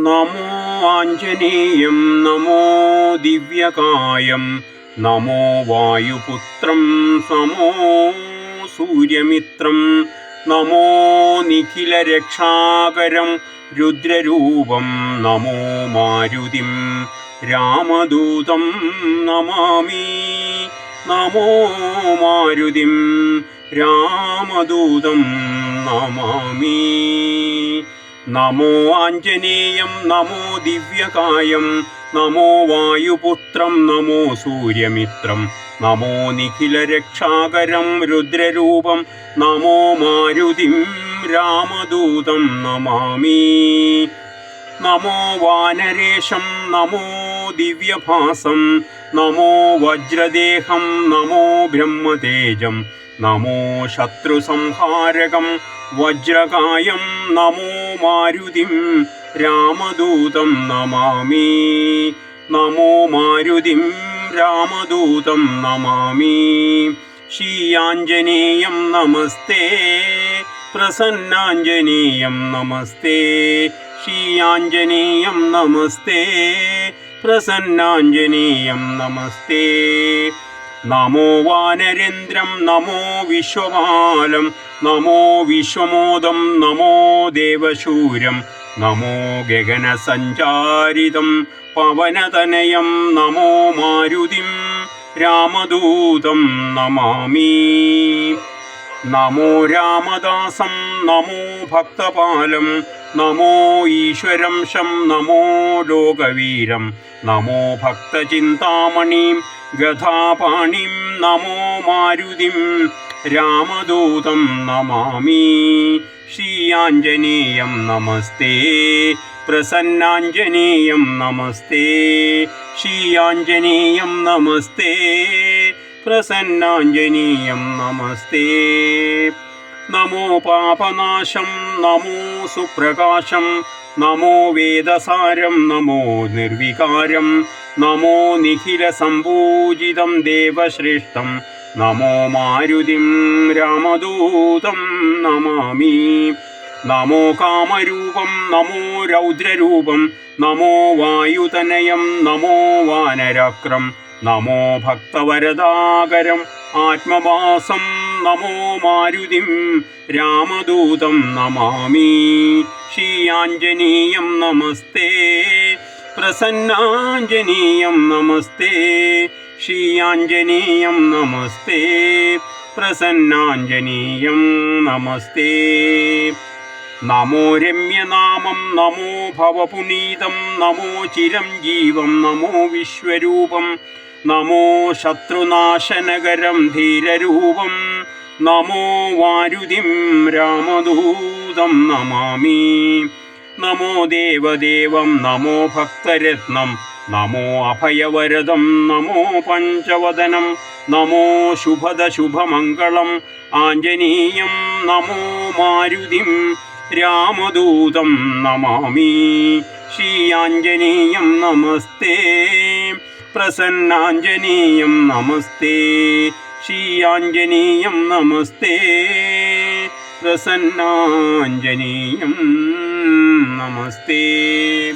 നമോ Anjaneyam നമോ ദിവ്യകായം നമോ വായുപുത്രം നമോ സൂര്യമിത്രം നമോ നിഖിലരക്ഷാകരം രുദ്രരൂപം നമോ മാരുതിം രാമദൂതം Namami നമോ മാരുതിം രാമദൂതം Namami. നമോ Anjaneyam നമോ ദിവ്യകായം നമോ വായുപുത്രം നമോ സൂര്യമിത്രം നമോ നിഖിലരക്ഷാകരം രുദ്രരൂപം നമോ മാരുതിം രാമദൂതം Namami. നമോ വാനരേഷം നമോ ദിവ്യഭാസം നമോ വജ്രദേഹം നമോ ബ്രഹ്മതേജം നമോ ശത്രുസംഹാരകം വജ്രകായം നമോ മാരുതിം രാമദൂതം Namami. നമോ മാരുതിം രാമദൂതം Namami. ശ്രീയാഞ്ജനേയം നമസ്തേ. പ്രസന്നാഞ്ജനേയം നമസ്തേ. ശ്രീയാഞ്ജനേയം നമസ്തേ. പ്രസന്നാഞ്ജനേയം നമസ്തേ. നമോ വാനരേന്ദ്രം നമോ വിശ്വമാലം നമോ വിശ്വമോദം നമോ ദേവശൂരം നമോ ഗഗനസഞ്ചാരിതം പവനതനയം നമോ മാരുതിം രാമദൂതം Namami. നമോ രാമദാസം നമോ ഭക്തപാലം നമോ ഈശ്വരം ശം നമോ ലോകവീരം നമോ ഭക്തചിന്താമണിം ഗഥാപാണിം നമോ മാരുതിം രാമദൂതം Namami. ശ്രീയാഞ്ജനേയം നമസ്തേ പ്രസന്നാഞ്ജനേയം നമസ്തേ ശ്രീയാഞ്ജനേയം നമസ്തേ. പ്രസന്നാഞ്ജനീയം നമസ്തേ നമോ Papanasam നമോ സുപ്രകാശം നമോ വേദസാരം നമോ നിർവികാരം നമോ നിഖിലസമ്പൂജിതം ദേവശ്രേഷ്ഠം നമോ മാരുതിം രാമദൂതം Namami നമോ കാമരൂപം നമോ രൗദ്രരൂപം നമോ വായുതനയം നമോ വാനരാക്രം നമോ ഭക്തവരദാകരം ആത്മവാസം നമോ മാരുതിം രാമദൂതം Namami ശ്രീയാഞ്ജനീയം നമസ്തേ പ്രസന്നാഞ്ജനീയം നമസ്തേ ശ്രീയാഞ്ജനീയം നമസ്തേ പ്രസന്നാഞ്ജനീയം നമസ്തേ. നമോ രമ്യനാമം നമോ ഭവപുനീതം നമോ ചിരഞ്ജീവം നമോ വിശ്വരൂപം നമോ ശത്രുനാശനകരം ധീരരൂപം നമോ വാരുതിം രാമദൂതം Namami. നമോ ദേവദേവം നമോ ഭക്തരത്നം നമോ അഭയവരദം നമോ പഞ്ചവദനം നമോ ശുഭദ ശുഭമംഗളം ആഞ്ജനീയം നമോ മാരുതിം രാമദൂതം Namami. ശ്രീയാഞ്ജനീയം നമസ്തേ. പ്രസന്നാഞ്ജനീയം നമസ്തേ. ശ്രീയാഞ്ജനീയം നമസ്തേ. പ്രസന്നാഞ്ജനീയം നമസ്തേ.